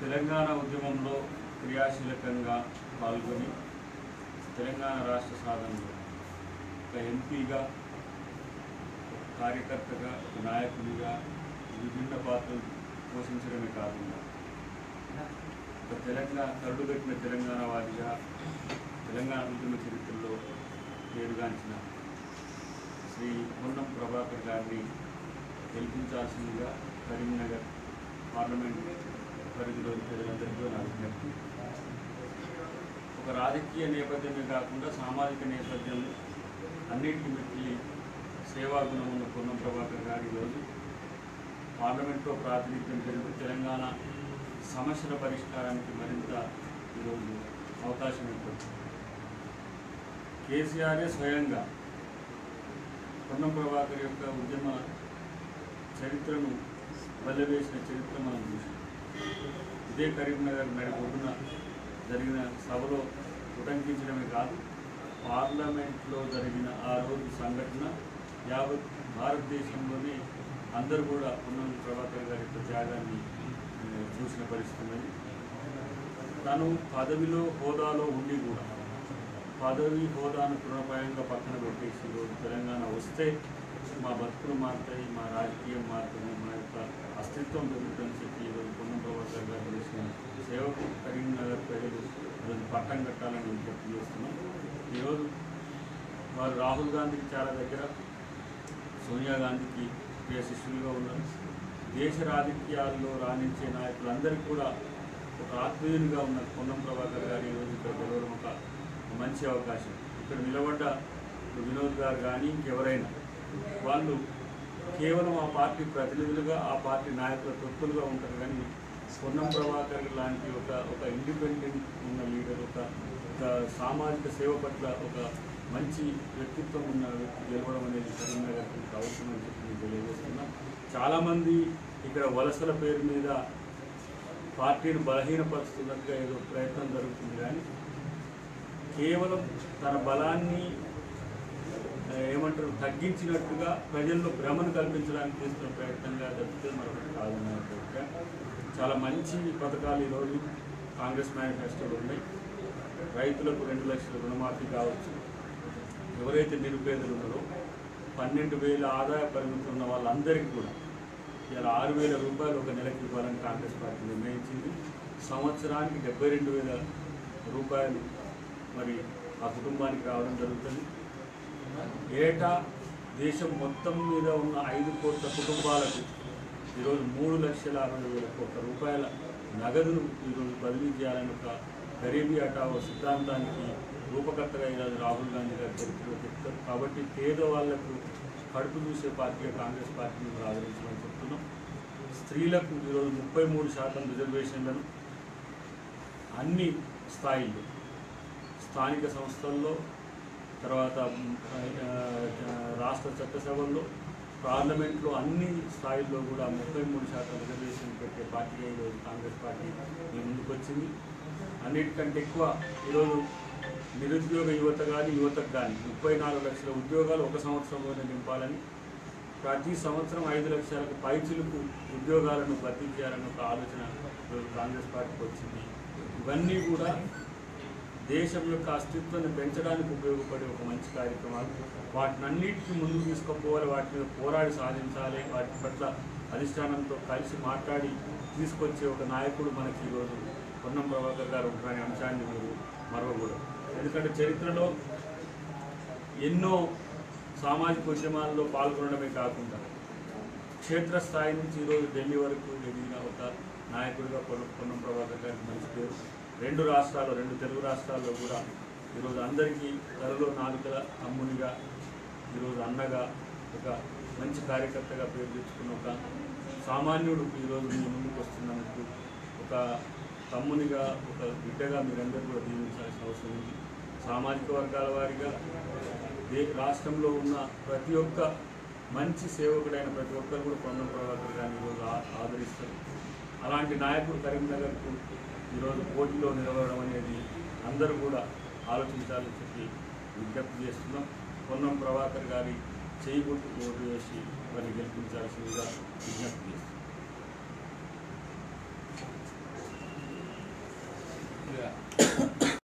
తెలంగాణ ఉద్యమంలో క్రియాశీలకంగా పాల్గొని తెలంగాణ రాష్ట్ర సాధనలో ఒక ఎంపీగా ఒక కార్యకర్తగా ఒక నాయకుడిగా విభిన్న పాత్రలు పోషించడమే కాకుండా ఒక తెలంగాణ కరుడుగట్టిన తెలంగాణ వాదిగా తెలంగాణ ఉద్యమ చరిత్రలో పేరుగాంచిన ప్రభాకర్ గారిని గెలిపించాల్సిందిగా కరీంనగర్ పార్లమెంట్ పరిధిలోని ప్రజలందరికీ నా విజ్ఞప్తి. ఒక రాజకీయ నేపథ్యమే కాకుండా సామాజిక నేపథ్యం అన్నిటికీ మెట్టి సేవా గుణం ఉన్న పొన్నం ప్రభాకర్ గారి ఈరోజు పార్లమెంట్లో ప్రాతినిధ్యం పెరుగుతూ తెలంగాణ సమస్యల పరిష్కారానికి మరింత ఈరోజు అవకాశం ఏర్పడుతుంది కేసీఆర్ఏ స్వయంగా పొన్నం ప్రభాకర్ యొక్క ఉద్యమ చరిత్రను వల్లవేసిన చరిత్ర మనం చూసాం ఇదే కరీంనగర్ నడి ఒడ్డున జరిగిన సభలో ఉటంకించడమే కాదు పార్లమెంట్లో జరిగిన ఆ రోజు సంఘటన యావత్ భారతదేశంలోనే అందరూ కూడా పొన్నం ప్రభాకర్ గారి యొక్క త్యాగాన్ని చూసిన పరిస్థితి తను పదవిలో హోదాలో ఉండి కూడా పదవి హోదాను తృణప్రాయంగా పక్కన పెట్టేసి ఈరోజు తెలంగాణ వస్తే మా బతుకులు మారుతాయి మా రాజకీయం మారుతుంది మా యొక్క అస్తిత్వం పెరుగుతుందని చెప్పి ఈరోజు పొన్నం ప్రభాకర్ గారు చేసిన సేవకు కరీంనగర్ ప్రజలు ఈరోజు పట్టం కట్టాలని విజ్ఞప్తి చేస్తున్నాం. ఈరోజు వారు రాహుల్ గాంధీకి చాలా దగ్గర సోనియా గాంధీకి ప్రియ శిష్యులుగా ఉన్నారు. దేశ రాజకీయాల్లో రాణించే నాయకులందరికీ కూడా ఒక ఆత్మీయునిగా ఉన్న పొన్నం ప్రభాకర్ గారు ఈరోజు ఇక్కడ గెలవడం ఒక మంచి అవకాశం. ఇక్కడ నిలబడ్డ వినోద్ గారు కానీ ఇంకెవరైనా వాళ్ళు కేవలం ఆ పార్టీ ప్రతినిధులుగా ఆ పార్టీ నాయకుల తొత్తులుగా ఉంటారు కానీ స్వర్ణం ప్రభాకర్ లాంటి ఒక ఒక ఇండిపెండెంట్ ఉన్న లీడర్ ఒక ఒక సామాజిక సేవ పట్ల ఒక మంచి వ్యక్తిత్వం ఉన్న వ్యక్తి గెలవడం అనేది కరీంనగర్కి అవసరం అని చెప్పి నేను తెలియజేస్తున్నాం. చాలామంది ఇక్కడ వలసల పేరు మీద పార్టీని బలహీనపరుస్తున్నట్టుగా ఏదో ప్రయత్నం జరుగుతుంది కానీ కేవలం తన బలాన్ని ఏమంటారు తగ్గించినట్టుగా ప్రజల్లో భ్రమను కల్పించడానికి చేస్తున్న ప్రయత్నంగా తప్పితే మరొకటి కాదన్న చాలా మంచి పథకాలు ఈరోజు కాంగ్రెస్ మేనిఫెస్టోలో ఉన్నాయి. రైతులకు రెండు లక్షల రుణమాఫీ కావచ్చు. ఎవరైతే నిరుపేదలు ఉన్నారో పన్నెండు వేల ఆదాయ పరిమితులు ఉన్న వాళ్ళందరికీ కూడా ఇలా ఆరు వేల రూపాయలు ఒక నెలకి ఇవ్వాలని కాంగ్రెస్ పార్టీ నిర్ణయించింది. సంవత్సరానికి డెబ్బై రెండు వేల రూపాయలు మరి ఆ కుటుంబానికి రావడం జరుగుతుంది. ఏటా దేశం మొత్తం మీద ఉన్న ఐదు కోట్ల కుటుంబాలకు ఈరోజు మూడు లక్షల అరవై వేల కోట్ల రూపాయల నగదును ఈరోజు బదిలీ చేయాలని ఒక గరీబీ హఠావో సిద్ధాంతానికి రూపకర్తగా ఈరోజు రాహుల్ గాంధీ గారు చరిత్రలో చెప్తారు. కాబట్టి పేదవాళ్ళకు కడుపు చూసే పార్టీగా కాంగ్రెస్ పార్టీని కూడా ఆదరించమని చెప్తున్నాం. స్త్రీలకు ఈరోజు ముప్పై మూడు శాతం రిజర్వేషన్లను అన్ని స్థాయిల్లో స్థానిక సంస్థల్లో తర్వాత రాష్ట్ర చట్టసభల్లో పార్లమెంట్లో అన్ని స్థాయిల్లో కూడా ముప్పై మూడు శాతం రిజర్వేషన్ పెట్టే పార్టీ ఈరోజు కాంగ్రెస్ పార్టీ మీ ముందుకు వచ్చింది అన్నిటికంటే ఎక్కువ ఈరోజు నిరుద్యోగ యువత కానీ యువతకు కానీ ముప్పై నాలుగు లక్షల ఉద్యోగాలు ఒక సంవత్సరంలోనే నింపాలని ప్రతి సంవత్సరం ఐదు లక్షలకు పైచులకు ఉద్యోగాలను భర్తీ చేయాలని ఒక ఆలోచన కాంగ్రెస్ పార్టీకి వచ్చింది. ఇవన్నీ కూడా దేశం యొక్క అస్తిత్వాన్ని పెంచడానికి ఉపయోగపడే ఒక మంచి కార్యక్రమాలు. వాటిని అన్నింటికి ముందుకు తీసుకుపోవాలి. వాటి మీద పోరాడి సాధించాలి. వాటి పట్ల అధిష్టానంతో కలిసి మాట్లాడి తీసుకొచ్చే ఒక నాయకుడు మనకి ఈరోజు పొన్నం ప్రభాకర్ గారు ఉంటారనే అంశాన్ని మీరు మరవకూడదు. ఎందుకంటే చరిత్రలో ఎన్నో సామాజిక ఉద్యమాల్లో పాల్గొనడమే కాకుండా క్షేత్రస్థాయి నుంచి ఈరోజు ఢిల్లీ వరకు ఎదిగిన ఒక నాయకుడిగా పొన్నం ప్రభాకర్ గారికి మంచి పేరు. రెండు రాష్ట్రాలు రెండు తెలుగు రాష్ట్రాల్లో కూడా ఈరోజు అందరికీ తరలో నాలుకల తమ్మునిగా ఈరోజు అన్నగా ఒక మంచి కార్యకర్తగా పేరు తెచ్చుకున్న ఒక సామాన్యుడు ఈరోజు మీ ముందుకు వస్తున్నందుకు ఒక తమ్మునిగా ఒక బిడ్డగా మీరందరూ కూడా దీవించాల్సిన అవసరం ఉంది. సామాజిక వర్గాల వారిగా దే రాష్ట్రంలో ఉన్న ప్రతి ఒక్క మంచి సేవకుడైన ప్రతి ఒక్కరు కూడా పొన్నం ప్రభాకర్ గారిని ఈరోజు ఆ- ఆదరిస్తారు. అలాంటి నాయకుడు కరీంనగర్కు ఈరోజు పోటీలో నిలబడడం అనేది అందరూ కూడా ఆలోచించాలని చెప్పి విజ్ఞప్తి చేస్తున్నాం. పొన్నం ప్రభాకర్ గారి చేయి గుర్తు ఓటు వేసి వారిని గెలిపించాల్సిందిగా విజ్ఞప్తి చేస్తున్నాం. ఇక